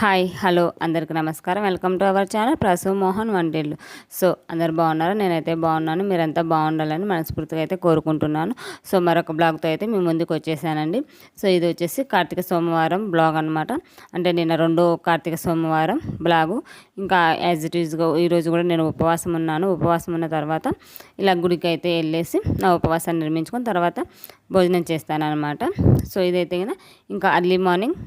Hi hello అందరికీ నమస్కారం. Welcome to our channel Prasu Mohan వంటిల్లు. సో అందరు బాగున్నారు? నేనైతే బాగున్నాను. మీరంతా బాగుండాలని మనస్ఫూర్తిగా అయితే కోరుకుంటున్నాను. సో మరొక బ్లాగ్తో అయితే మీ ముందుకు వచ్చేసానండి. సో ఇది వచ్చేసి కార్తీక సోమవారం బ్లాగ్ అనమాట అంటే నిన్న రెండో కార్తీక సోమవారం బ్లాగు. ఇంకా యాజ్ ఇట్ ఈజ్గా ఈరోజు కూడా నేను ఉపవాసం ఉన్నాను. ఉపవాసం ఉన్న తర్వాత ఇలా గుడికి అయితే వెళ్ళేసి నా ఉపవాసాన్ని నిర్మించుకొని తర్వాత భోజనం చేస్తాను అనమాట సో ఇదైతే ఇంకా అర్లీ మార్నింగ్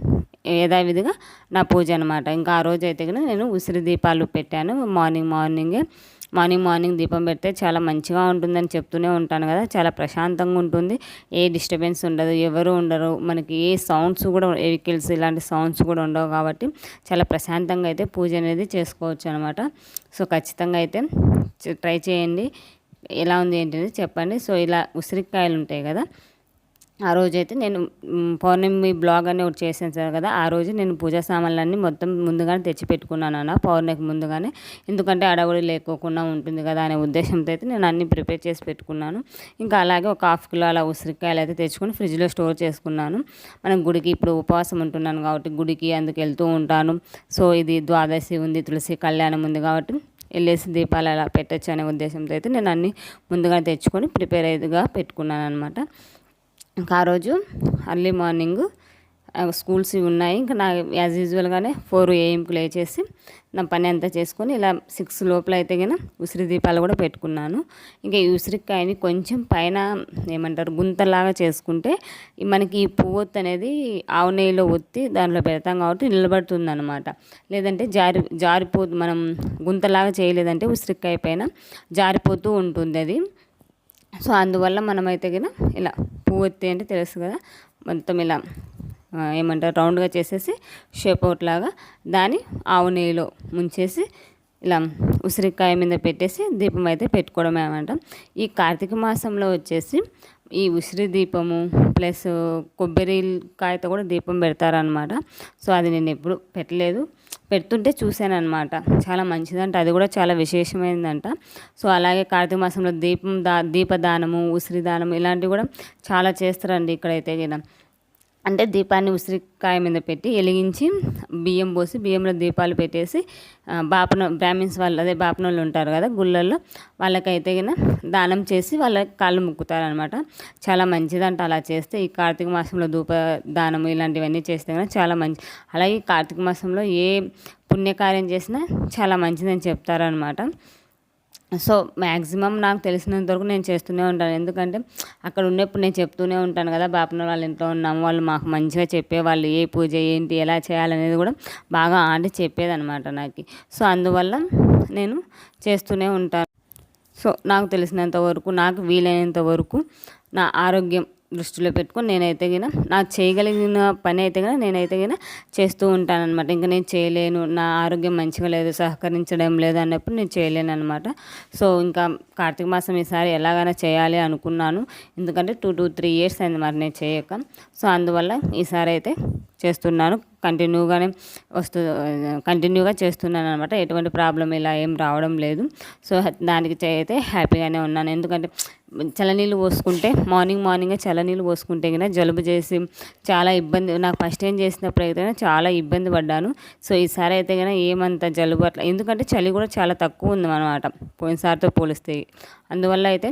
యథావిధిగా నా పూజ అనమాట ఇంకా ఆ రోజు అయితే కూడా నేను ఉసిరి దీపాలు పెట్టాను. మార్నింగ్ మార్నింగే మార్నింగ్ మార్నింగ్ దీపం పెడితే చాలా మంచిగా ఉంటుందని చెప్తూనే ఉంటాను కదా. చాలా ప్రశాంతంగా ఉంటుంది. ఏ డిస్టర్బెన్స్ ఉండదు. ఎవరు ఉండరు. మనకి ఏ సౌండ్స్ కూడా వెహికల్స్ ఇలాంటి సౌండ్స్ కూడా ఉండవు కాబట్టి చాలా ప్రశాంతంగా అయితే పూజ అనేది చేసుకోవచ్చు అనమాట సో ఖచ్చితంగా అయితే ట్రై చేయండి. ఎలా ఉంది ఏంటిది చెప్పండి. సో ఇలా ఉసిరికాయలు ఉంటాయి కదా ఆ రోజైతే నేను పౌర్ణమి బ్లాగ్ అని ఒకటి చేసాను సార్ కదా ఆ రోజు నేను పూజా సామాన్లన్నీ మొత్తం ముందుగానే తెచ్చి పెట్టుకున్నాను అన్న పౌర్ణమికి ముందుగానే. ఎందుకంటే అడవుడి లేకోకుండా ఉంటుంది కదా అనే ఉద్దేశంతో అయితే నేను అన్ని ప్రిపేర్ చేసి పెట్టుకున్నాను. ఇంకా అలాగే ఒక హాఫ్ కిలో అలా ఉసిరికాయలు అయితే తెచ్చుకొని ఫ్రిడ్జ్లో స్టోర్ చేసుకున్నాను. మనం గుడికి ఇప్పుడు ఉపవాసం ఉంటున్నాను కాబట్టి గుడికి అందుకు వెళ్తూ ఉంటాను. సో ఇది ద్వాదశి ఉంది తులసి కళ్యాణం ఉంది కాబట్టి వెళ్ళేసి దీపాలు అలా పెట్టచ్చు అనే ఉద్దేశంతో అయితే నేను అన్ని ముందుగా తెచ్చుకొని ప్రిపేర్ అయ్యేదిగా పెట్టుకున్నాను అనమాట ఆ రోజు అర్లీ మార్నింగ్ స్కూల్స్ ఉన్నాయి. ఇంకా నా యాజ్ యూజువల్గానే ఫోర్ ఏఎంకి లేచేసి నా పని అంతా చేసుకొని ఇలా సిక్స్ లోపల అయితే కానీ ఉసిరి దీపాలు కూడా పెట్టుకున్నాను. ఇంకా ఈ ఉసిరికాయని కొంచెం పైన ఏమంటారు గుంతలాగా చేసుకుంటే మనకి ఈ పువ్వొత్తు అనేది ఆవు నెయ్యిలో ఒత్తి దాంట్లో పెడతాం కాబట్టి నిలబడుతుంది అనమాట లేదంటే జారి జారిపోతు మనం గుంతలాగా చేయలేదంటే ఉసిరికాయ పైన జారిపోతూ ఉంటుంది అది. సో అందువల్ల మనమైతే కదా ఇలా పువ్వొత్తి అంటే తెలుసు కదా మొత్తం ఇలా ఏమంటారు రౌండ్గా చేసేసి షేప్ అవుట్ లాగా దాన్ని ఆవు నెయ్యిలో ముంచేసి ఇలా ఉసిరికాయ మీద పెట్టేసి దీపం అయితే పెట్టుకోవడమే అనమాట ఈ కార్తీక మాసంలో వచ్చేసి ఈ ఉసిరి దీపము ప్లస్ కొబ్బరికాయతో కూడా దీపం పెడతారనమాట సో అది నేను ఎప్పుడు పెట్టలేదు. పెడుతుంటే చూశాను అనమాట చాలా మంచిదంట. అది కూడా చాలా విశేషమైందంట. సో అలాగే కార్తీక మాసంలో దీపం దా దీపదానము ఉసిరి దానము ఇలాంటివి కూడా చాలా చేస్తారండి ఇక్కడైతే అంటే దీపాన్ని ఉసిరికాయ మీద పెట్టి వెలిగించి బియ్యం పోసి బియ్యంలో దీపాలు పెట్టేసి బాపన బ్రాహ్మిన్స్ వాళ్ళు అదే బాపన వాళ్ళు ఉంటారు కదా గుళ్ళల్లో వాళ్ళకైతే కింద దానం చేసి వాళ్ళ కాళ్ళు ముక్కుతారనమాట చాలా మంచిదంట అలా చేస్తే. ఈ కార్తీక మాసంలో ధూప దానం ఇలాంటివన్నీ చేస్తే కనుక చాలా మంచి అలాగే కార్తీక మాసంలో ఏ పుణ్యకార్యం చేసినా చాలా మంచిదని చెప్తారనమాట సో మ్యాక్సిమం నాకు తెలిసినంత వరకు నేను చేస్తూనే ఉంటాను. ఎందుకంటే అక్కడ ఉన్నప్పుడు నేను చెప్తూనే ఉంటాను కదా బాపన వాళ్ళ ఇంట్లో ఉన్నాము వాళ్ళు మాకు మంచిగా చెప్పేవాళ్ళు ఏ పూజ ఏంటి ఎలా చేయాలనేది కూడా బాగా ఆడి చెప్పేదనమాట నాకు. సో అందువల్ల నేను చేస్తూనే ఉంటాను. సో నాకు తెలిసినంత వరకు నాకు వీలైనంత వరకు నా ఆరోగ్యం దృష్టిలో పెట్టుకొని నేనైతే గిన నాకు చేయగలిగిన పని అయితే గిన నేనైతే గిన చేస్తూ ఉంటానన్నమాట. ఇంకా నేను చేయలేను నా ఆరోగ్యం మంచిగా లేదు సహకరించడం లేదు అన్నప్పుడు నేను చేయలేను అనమాట సో ఇంకా కార్తీక మాసం ఈసారి ఎలాగైనా చేయాలి అనుకున్నాను. ఎందుకంటే టూ టూ త్రీ ఇయర్స్ అయింది మరి నేను చేయక. సో అందువల్ల ఈసారి అయితే చేస్తున్నాను. కంటిన్యూగానే వస్తూ కంటిన్యూగా చేస్తున్నాను అనమాట ఎటువంటి ప్రాబ్లం ఇలా ఏం రావడం లేదు. సో దానికి అయితే హ్యాపీగానే ఉన్నాను. ఎందుకంటే చల్లనీళ్ళు పోసుకుంటే మార్నింగ్ మార్నింగే చల్లనీళ్ళు పోసుకుంటే కనుక జలుబు చేసి చాలా ఇబ్బంది నాకు ఫస్ట్ ఏం చేసినప్పుడు అయితే చాలా ఇబ్బంది పడ్డాను. సో ఈసారి అయితే కనుక ఏమంత జలుబు అట్లా ఎందుకంటే చలి కూడా చాలా తక్కువ ఉంది అనమాట పోయినసారితో పోలిస్తే. అందువల్ల అయితే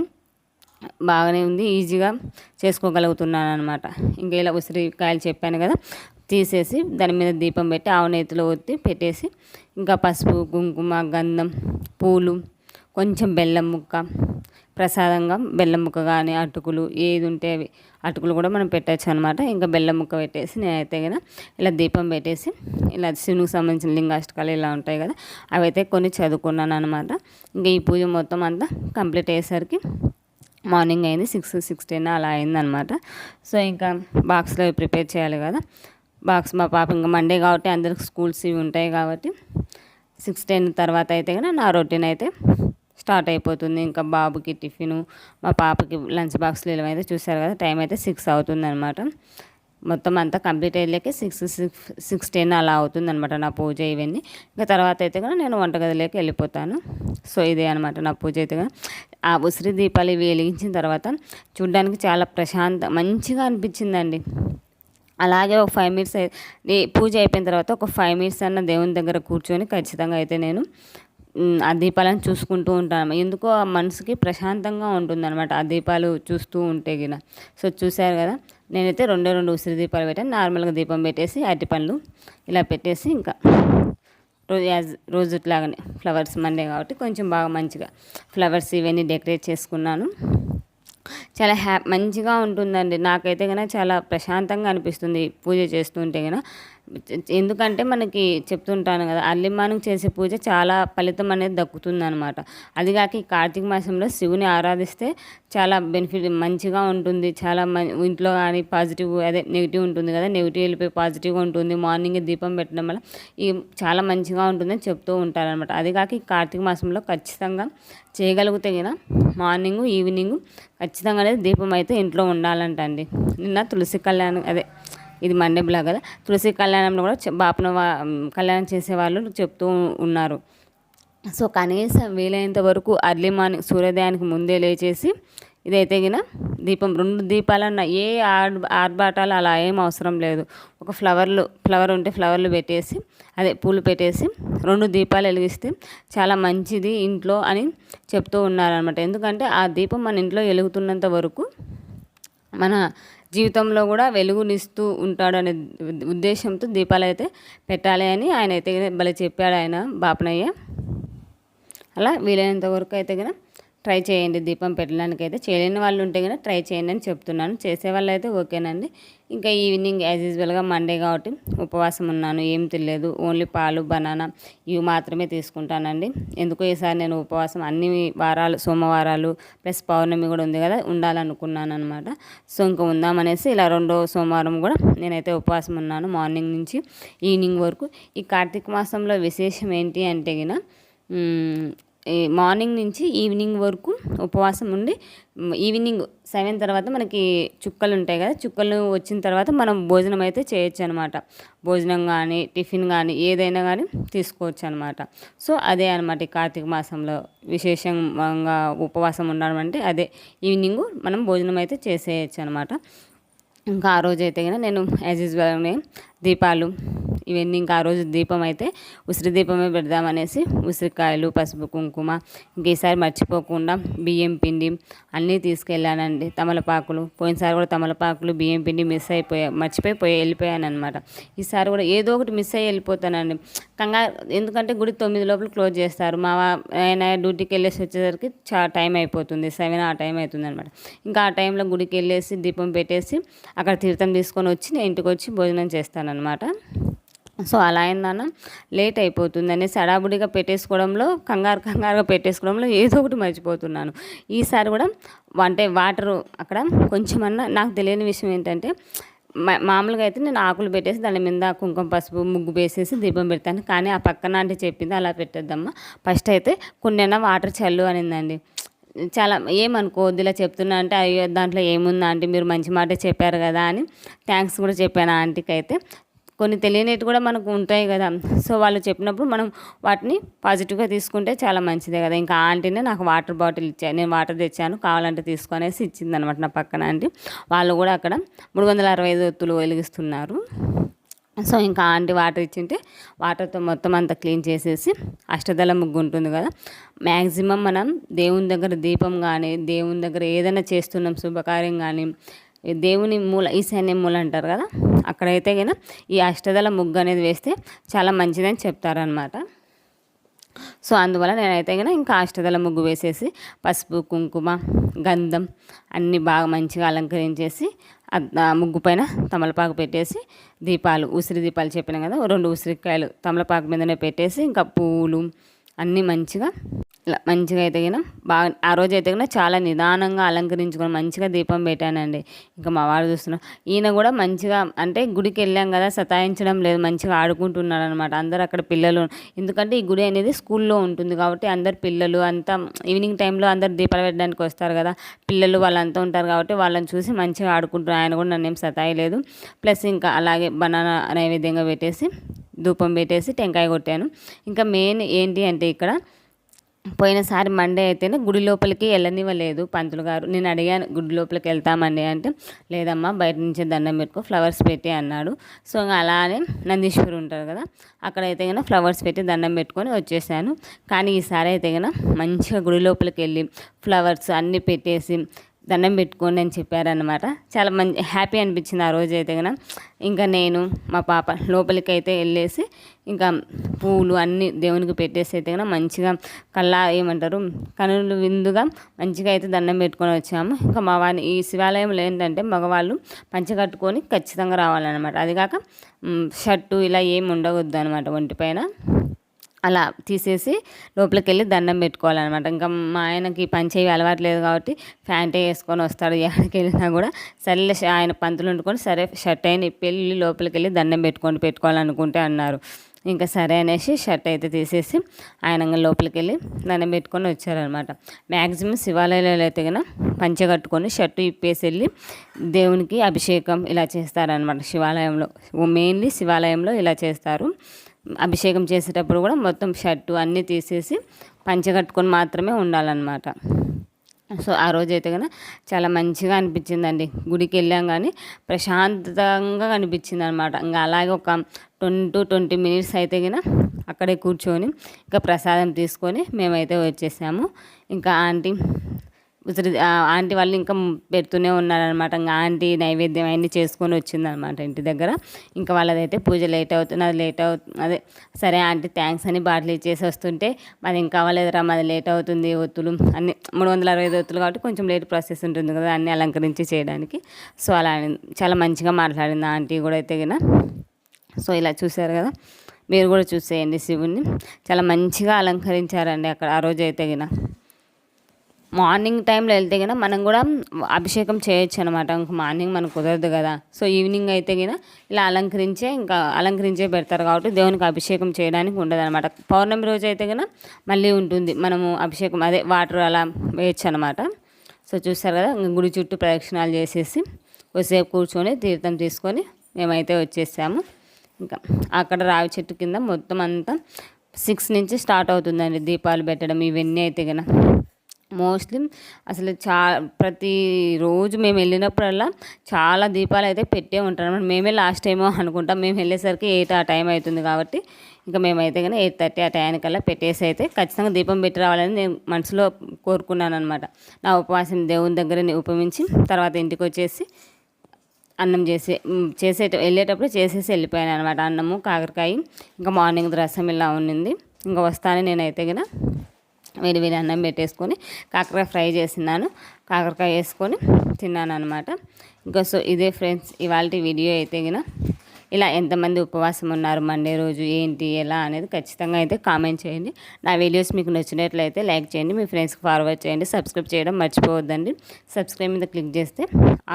బాగానే ఉంది ఈజీగా చేసుకోగలుగుతున్నాను అనమాట ఇంకా ఇలా ఉసిరికాయలు చెప్పాను కదా తీసేసి దాని మీద దీపం పెట్టి ఆవు నేతిలో ఒత్తి పెట్టేసి ఇంకా పసుపు కుంకుమ గంధం పూలు కొంచెం బెల్లం ముక్క ప్రసాదంగా బెల్లం ముక్క కానీ అటుకులు ఏది ఉంటే అవి అటుకులు కూడా మనం పెట్టచ్చు అనమాట ఇంకా బెల్లం ముక్క పెట్టేసి నేనైతే కదా ఇలా దీపం పెట్టేసి ఇలా శివునికి సంబంధించిన లింగాష్టకాలు ఇలా ఉంటాయి కదా అవి అయితే కొన్ని చదువుకున్నాను అనమాట ఇంకా ఈ పూజ మొత్తం అంతా కంప్లీట్ అయ్యేసరికి మార్నింగ్ అయింది సిక్స్ సిక్స్ టెన్ అలా అయిందనమాట సో ఇంకా బాక్స్లో ప్రిపేర్ చేయాలి కదా బాక్స్ మా పాప ఇంకా మండే కాబట్టి అందరికి స్కూల్స్ ఇవి ఉంటాయి కాబట్టి సిక్స్ టెన్ తర్వాత అయితే కానీ నా రొటీన్ అయితే స్టార్ట్ అయిపోతుంది. ఇంకా బాబుకి టిఫిన్ మా పాపకి లంచ్ బాక్స్లు ఇలా అయితే చూసారు కదా టైం అయితే సిక్స్ అవుతుంది అనమాట మొత్తం అంతా కంప్లీట్ అయ్యేకి సిక్స్ సిక్స్ సిక్స్ టెన్ అలా అవుతుంది అనమాట నా పూజ ఇవన్నీ. ఇంకా తర్వాత అయితే కూడా నేను వంటగదిలోకి వెళ్ళిపోతాను. సో ఇదే అనమాట నా పూజ అయితే ఆ ఉసిరి దీపాలు ఇవి వెలిగించిన తర్వాత చూడ్డానికి చాలా ప్రశాంత మంచిగా అనిపించిందండి. అలాగే ఒక ఫైవ్ మినిట్స్ పూజ అయిపోయిన తర్వాత ఒక ఫైవ్ మినిట్స్ అన్న దేవుని దగ్గర కూర్చొని ఖచ్చితంగా అయితే నేను ఆ దీపాలను చూసుకుంటూ ఉంటాను. ఎందుకో ఆ మనసుకి ప్రశాంతంగా ఉంటుంది అనమాట ఆ దీపాలు చూస్తూ ఉంటే గిన. సో చూశారు కదా నేనైతే రెండే రెండు ఉసిరి దీపాలు పెట్టాను. నార్మల్గా దీపం పెట్టేసి అరటి పండ్లు ఇలా పెట్టేసి ఇంకా రోజు యాజ్ రోజుట్లాగానే ఫ్లవర్స్ మండే కాబట్టి కొంచెం బాగా మంచిగా ఫ్లవర్స్ ఇవన్నీ డెకరేట్ చేసుకున్నాను. చాలా హ్యా మంచిగా ఉంటుందండి. నాకైతే కనుక చాలా ప్రశాంతంగా అనిపిస్తుంది పూజ చేస్తుంటే కనుక ఎందుకంటే మనకి చెప్తుంటాను కదా అల్లి మార్నింగ్ చేసే పూజ చాలా ఫలితం అనేది దక్కుతుంది అనమాట అదిగాక ఈ కార్తీక మాసంలో శివుని ఆరాధిస్తే చాలా బెనిఫిట్ మంచిగా ఉంటుంది. చాలా ఇంట్లో కానీ పాజిటివ్ అదే నెగిటివ్ ఉంటుంది కదా నెగిటివ్ వెళ్ళిపోయి పాజిటివ్గా ఉంటుంది. మార్నింగ్ దీపం పెట్టడం వల్ల ఈ చాలా మంచిగా ఉంటుందని చెప్తూ ఉంటారనమాట అదిగాక ఈ కార్తీక మాసంలో ఖచ్చితంగా చేయగలిగితే కదా మార్నింగ్ ఈవినింగ్ ఖచ్చితంగా అనేది దీపం అయితే ఇంట్లో ఉండాలంట అండి నిన్న తులసి కళ్యాణం అదే ఇది మండే బ్లాగ్ కదా. తులసి కళ్యాణంలో కూడా బాపన కళ్యాణం చేసేవాళ్ళు చెప్తూ ఉన్నారు. సో కనీసం వీలైనంత వరకు అర్లీ మార్నింగ్ సూర్యోదయానికి ముందే లేచేసి ఇదైతే గిన దీపం రెండు దీపాలన్న ఏ ఆర్ ఆర్భాటాలు అలా ఏం అవసరం లేదు. ఒక ఫ్లవర్లు ఫ్లవర్ ఉంటే ఫ్లవర్లు పెట్టేసి అదే పూలు పెట్టేసి రెండు దీపాలు వెలిగిస్తే చాలా మంచిది ఇంట్లో అని చెప్తూ ఉన్నారనమాట ఎందుకంటే ఆ దీపం మన ఇంట్లో వెలుగుతున్నంత వరకు మన జీవితంలో కూడా వెలుగునిస్తూ ఉంటాడనే ఉద్దేశంతో దీపాలు అయితే పెట్టాలి అని ఆయన అయితే భలే చెప్పాడు ఆయన బాపనయ్య. అలా వీలైనంత వరకు అయితే కదా ట్రై చేయండి దీపం పెట్టడానికి అయితే చేయలేని వాళ్ళు ఉంటే కనుక ట్రై చేయండి అని చెప్తున్నాను. చేసేవాళ్ళు అయితే ఓకేనండి. ఇంకా ఈవినింగ్ యాజ్ యూజువల్గా మండే కాబట్టి ఉపవాసం ఉన్నాను. ఏం తెలియదు ఓన్లీ పాలు బనానా ఇవి మాత్రమే తీసుకుంటానండి. ఎందుకో ఈసారి నేను ఉపవాసం అన్ని వారాలు సోమవారాలు ప్లస్ పౌర్ణమి కూడా ఉంది కదా ఉండాలనుకున్నాను అనమాట సో ఇంకా ఉందామనేసి ఇలా రెండో సోమవారం కూడా నేనైతే ఉపవాసం ఉన్నాను మార్నింగ్ నుంచి ఈవినింగ్ వరకు. ఈ కార్తీక మాసంలో విశేషం ఏంటి అంటే కనుక మార్నింగ్ నుంచి ఈవినింగ్ వరకు ఉపవాసం ఉండి ఈవినింగ్ సెవెన్ తర్వాత మనకి చుక్కలు ఉంటాయి కదా చుక్కలు వచ్చిన తర్వాత మనం భోజనం అయితే చేయొచ్చు అనమాట భోజనం కానీ టిఫిన్ కానీ ఏదైనా కానీ తీసుకోవచ్చు అనమాట సో అదే అనమాట కార్తీక మాసంలో విశేషంగా ఉపవాసం ఉండడం అంటే అదే. ఈవినింగ్ మనం భోజనం అయితే చేసేయచ్చు అనమాట ఇంకా ఆ రోజు అయితే కానీ నేను యాజ్ యూజువల్గానే దీపాలు ఇవన్నీ ఇంకా ఆ రోజు దీపం అయితే ఉసిరి దీపమే పెడదామనేసి ఉసిరికాయలు పసుపు కుంకుమ ఇంక ఈసారి మర్చిపోకుండా బియ్యం పిండి అన్నీ తీసుకెళ్ళానండి. తమలపాకులు పోయినసారి కూడా తమలపాకులు బియ్యం పిండి మిస్ అయిపోయా మర్చిపోయి పోయి వెళ్ళిపోయాను అనమాట ఈసారి కూడా ఏదో ఒకటి మిస్ అయ్యి వెళ్ళిపోతానండి. కంగారు ఎందుకంటే గుడి తొమ్మిది లోపల క్లోజ్ చేస్తారు. మా ఆయన డ్యూటీకి వెళ్ళేసి వచ్చేసరికి చాలా టైం అయిపోతుంది. సెవెన్ ఆ టైం అవుతుంది అనమాట ఇంకా ఆ టైంలో గుడికి వెళ్ళేసి దీపం పెట్టేసి అక్కడ తీర్థం తీసుకొని వచ్చి నేను ఇంటికి వచ్చి భోజనం చేస్తానన్నమాట. సో అలా అయిందన్న. లేట్ అయిపోతుంది. అనేసి అడాబుడిగా పెట్టేసుకోవడంలో కంగారు కంగారుగా పెట్టేసుకోవడంలో ఏదో ఒకటి మర్చిపోతున్నాను. ఈసారి కూడా అంటే వాటర్ అక్కడ కొంచెమన్నా నాకు తెలియని విషయం ఏంటంటే మామూలుగా అయితే నేను ఆకులు పెట్టేసి దాని మీద కుంకుమ పసుపు ముగ్గు వేసేసి దీపం పెడతాను. కానీ ఆ పక్కన అంటే చెప్పింది అలా పెట్టద్దమ్మా. ఫస్ట్ అయితే కొన్నైనా వాటర్ చల్లు అనిందండి. చాలా ఏమనుకోవద్దు ఇలా చెప్తున్నా అంటే అయ్యో దాంట్లో ఏముందా అంటే మీరు మంచి మాట చెప్పారు కదా అని. థ్యాంక్స్ కూడా చెప్పాను ఆంటీకి అయితే కొన్ని తెలియనివి కూడా మనకు ఉంటాయి కదా. సో వాళ్ళు చెప్పినప్పుడు మనం వాటిని పాజిటివ్గా తీసుకుంటే చాలా మంచిదే కదా. ఇంకా ఆంటీనే నాకు వాటర్ బాటిల్ ఇచ్చాను నేను వాటర్ తెచ్చాను కావాలంటే తీసుకొనేసి ఇచ్చింది అనమాట నా పక్కన ఆంటీ. వాళ్ళు కూడా అక్కడ మూడు వందల అరవై ఐదు ఒత్తులు వెలిగిస్తున్నారు. సో ఇంకా ఆంటీ వాటర్ ఇచ్చింటే వాటర్తో మొత్తం అంతా క్లీన్ చేసేసి అష్టదళ ముగ్గు ఉంటుంది కదా. మ్యాక్సిమం మనం దేవుని దగ్గర దీపం కానీ దేవుని దగ్గర ఏదైనా చేస్తున్నాం శుభకార్యం కానీ దేవుని మూల ఈశాన్య మూల అంటారు కదా? అక్కడైతే కనుక ఈ అష్టదళ ముగ్గు అనేది వేస్తే చాలా మంచిదని చెప్తారనమాట సో అందువల్ల నేనైతే కనుక ఇంకా అష్టదళ ముగ్గు వేసేసి పసుపు కుంకుమ గంధం అన్నీ బాగా మంచిగా అలంకరించేసి ముగ్గు పైన తమలపాకు పెట్టేసి దీపాలు ఉసిరి దీపాలు చెప్పిన కదా రెండు ఉసిరికాయలు తమలపాకు మీదనే పెట్టేసి ఇంకా పూలు అన్నీ మంచిగా ఇలా మంచిగా అయితే బాగా ఆ రోజు అయితే చాలా నిదానంగా అలంకరించుకొని మంచిగా దీపం పెట్టానండి. ఇంకా మా వాడు చూస్తున్నాం ఈయన కూడా మంచిగా అంటే గుడికి వెళ్ళాం కదా సతాయించడం లేదు మంచిగా ఆడుకుంటున్నాడు అనమాట అందరు అక్కడ పిల్లలు ఎందుకంటే ఈ గుడి అనేది స్కూల్లో ఉంటుంది కాబట్టి అందరు పిల్లలు అంతా ఈవినింగ్ టైంలో అందరు దీపాలు పెట్టడానికి వస్తారు కదా. పిల్లలు వాళ్ళంతా ఉంటారు కాబట్టి వాళ్ళని చూసి మంచిగా ఆడుకుంటున్నారు. ఆయన కూడా నన్ను ఏం సతాయలేదు. ప్లస్ ఇంకా అలాగే బనానా నైవేద్యంగా పెట్టేసి ధూపం పెట్టేసి టెంకాయ కొట్టాను. ఇంకా మెయిన్ ఏంటి అంటే ఇక్కడ పోయినసారి మండే అయితేనే గుడి లోపలికి వెళ్ళనివ్వలేదు పంతులు గారు. నేను అడిగాను గుడి లోపలికి వెళ్తామండి? అంటే లేదమ్మా బయట నుంచి దండం పెట్టుకో ఫ్లవర్స్ పెట్టి అన్నాడు. సో అలానే నందీశ్వరు ఉంటారు కదా అక్కడైతే కనుక ఫ్లవర్స్ పెట్టి దండం పెట్టుకొని వచ్చేసాను. కానీ ఈసారి అయితే కనుక మంచిగా గుడి లోపలికి వెళ్ళి ఫ్లవర్స్ అన్నీ పెట్టేసి దండం పెట్టుకోండి అని చెప్పారనమాట చాలా మంచి హ్యాపీ అనిపించింది ఆ రోజు అయితే కనుక ఇంకా నేను మా పాప లోపలికి అయితే వెళ్ళేసి ఇంకా పూలు అన్నీ దేవునికి పెట్టేసి అయితే కనుక మంచిగా కళ్ళ ఏమంటారు కనులు విందుగా మంచిగా అయితే దండం పెట్టుకొని వచ్చాము. ఇంకా మా వారిని ఈ శివాలయంలో ఏంటంటే మగవాళ్ళు పంచ కట్టుకొని ఖచ్చితంగా రావాలన్నమాట. అది కాక షర్టు ఇలా ఏమి ఉండవద్దు అనమాట ఒంటిపైన అలా తీసేసి లోపలికి వెళ్ళి దండం పెట్టుకోవాలన్నమాట. ఇంకా మా ఆయనకి పని అలవాటు అలవాట్లేదు కాబట్టి ప్యాంటే వేసుకొని వస్తాడు ఎక్కడికి వెళ్ళినా కూడా సరే ఆయన పంతులు వండుకొని సరే షర్ట్ అయిన పెళ్ళి లోపలికి వెళ్ళి దండం పెట్టుకొని పెట్టుకోవాలనుకుంటే అన్నారు. ఇంకా సరే అనేసి షర్ట్ అయితే తీసేసి ఆయన లోపలికి వెళ్ళి దండం పెట్టుకొని వచ్చారనమాట మ్యాక్సిమం శివాలయాలు అయితే కనుక పంచ కట్టుకొని షర్టు ఇప్పేసి వెళ్ళి దేవునికి అభిషేకం ఇలా చేస్తారనమాట శివాలయంలో. మెయిన్లీ శివాలయంలో ఇలా చేస్తారు. అభిషేకం చేసేటప్పుడు కూడా మొత్తం షర్టు అన్నీ తీసేసి పంచ కట్టుకొని మాత్రమే ఉండాలన్నమాట. సో ఆ రోజు అయితే కనుక చాలా మంచిగా అనిపించిందండి. గుడికి వెళ్ళాం కానీ ప్రశాంతంగా అనిపించింది అనమాట ఇంకా అలాగే ఒక ట్వంటీ ట్వంటీ మినిట్స్ అయితే కనుక అక్కడే కూర్చొని ఇంకా ప్రసాదం తీసుకొని మేమైతే వచ్చేసాము. ఇంకా ఆంటీ ఉసిరి ఆంటీ వాళ్ళు ఇంకా పెడుతూనే ఉన్నారనమాట ఇంకా ఆంటీ నైవేద్యం అన్నీ చేసుకొని వచ్చిందనమాట ఇంటి దగ్గర. ఇంకా వాళ్ళదైతే పూజ లేట్ అవుతుంది అది లేట్ అవుతుంది అదే సరే ఆంటీ థ్యాంక్స్ అని బాటిల్ ఇచ్చేసి వస్తుంటే మాది ఇంకా అవ్వలేదురా మాది లేట్ అవుతుంది ఒత్తులు అన్ని మూడు వందల అరవై ఐదు ఒత్తులు కాబట్టి కొంచెం లేట్ ప్రాసెస్ ఉంటుంది కదా అన్నీ అలంకరించి చేయడానికి. సో అలా చాలా మంచిగా మాట్లాడింది ఆంటీ కూడా అయితే కదా సో ఇలా చూశారు కదా మీరు కూడా చూసేయండి శివుణ్ణి. చాలా మంచిగా అలంకరించారండి అక్కడ ఆ రోజు అయితే మార్నింగ్ టైంలో వెళ్తే కనుక మనం కూడా అభిషేకం చేయొచ్చు అనమాట ఇంకా మార్నింగ్ మనకు కుదరదు కదా. సో ఈవినింగ్ అయితే కనుక ఇలా అలంకరించే ఇంకా అలంకరించే పెడతారు కాబట్టి దేవునికి అభిషేకం చేయడానికి ఉండదు అనమాట పౌర్ణమి రోజు అయితే కనుక మళ్ళీ ఉంటుంది. మనము అభిషేకం అదే వాటర్ అలా వేయచ్చు అనమాట సో చూస్తారు కదా గుడి చుట్టూ ప్రదక్షిణాలు చేసేసి కొద్దిసేపు కూర్చొని తీర్థం తీసుకొని మేమైతే వచ్చేసాము. ఇంకా అక్కడ రావి చెట్టు కింద మొత్తం అంతా సిక్స్ నుంచి స్టార్ట్ అవుతుందండి దీపాలు పెట్టడం. ఇవన్నీ అయితే కనుక మోస్ట్లీ అసలు చా ప్రతిరోజు మేము వెళ్ళినప్పుడల్లా చాలా దీపాలు అయితే పెట్టే ఉంటారు అనమాట మేమే లాస్ట్ టైమో అనుకుంటాం. మేము వెళ్ళేసరికి ఎయిట్ ఆ టైం అవుతుంది కాబట్టి ఇంకా మేమైతే కానీ ఎయిట్ థర్టీ ఆ టైంకల్లా పెట్టేసి అయితే ఖచ్చితంగా దీపం పెట్టి రావాలని నేను మనసులో కోరుకున్నాను అనమాట నా ఉపవాసం దేవుని దగ్గర ఉపమించి తర్వాత ఇంటికి వచ్చేసి అన్నం చేసి చేసే వెళ్ళేటప్పుడు చేసేసి వెళ్ళిపోయాను అనమాట అన్నము కాకరకాయ ఇంకా మార్నింగ్ రసం ఇలా ఉన్నింది. ఇంకా వస్తాను నేనైతే కదా వేడి వేడి అన్నం పెట్టేసుకొని కాకరకాయ ఫ్రై చేసినాను కాకరకాయ వేసుకొని తిన్నాను అనమాట ఇంకా సో ఇదే ఫ్రెండ్స్ ఇవాళ వీడియో అయితే గిన ఇలా ఎంతమంది ఉపవాసం ఉన్నారు మండే రోజు ఏంటి ఎలా అనేది ఖచ్చితంగా అయితే కామెంట్ చేయండి. నా వీడియోస్ మీకు నచ్చినట్లయితే లైక్ చేయండి మీ ఫ్రెండ్స్కి ఫార్వర్డ్ చేయండి సబ్స్క్రైబ్ చేయడం మర్చిపోవద్దండి. సబ్స్క్రైబ్ మీద క్లిక్ చేస్తే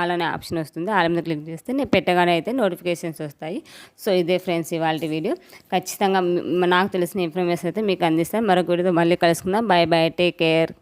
ఆల్ అనే ఆప్షన్ వస్తుంది. ఆల్ మీద క్లిక్ చేస్తే నేను పెట్టగానే అయితే నోటిఫికేషన్స్ వస్తాయి. సో ఇదే ఫ్రెండ్స్ ఇవాళ వీడియో. ఖచ్చితంగా నాకు తెలిసిన ఇన్ఫర్మేషన్ అయితే మీకు అందిస్తాను. మరొక వీడియోతో మళ్ళీ కలుసుకుందాం. Bye bye take care.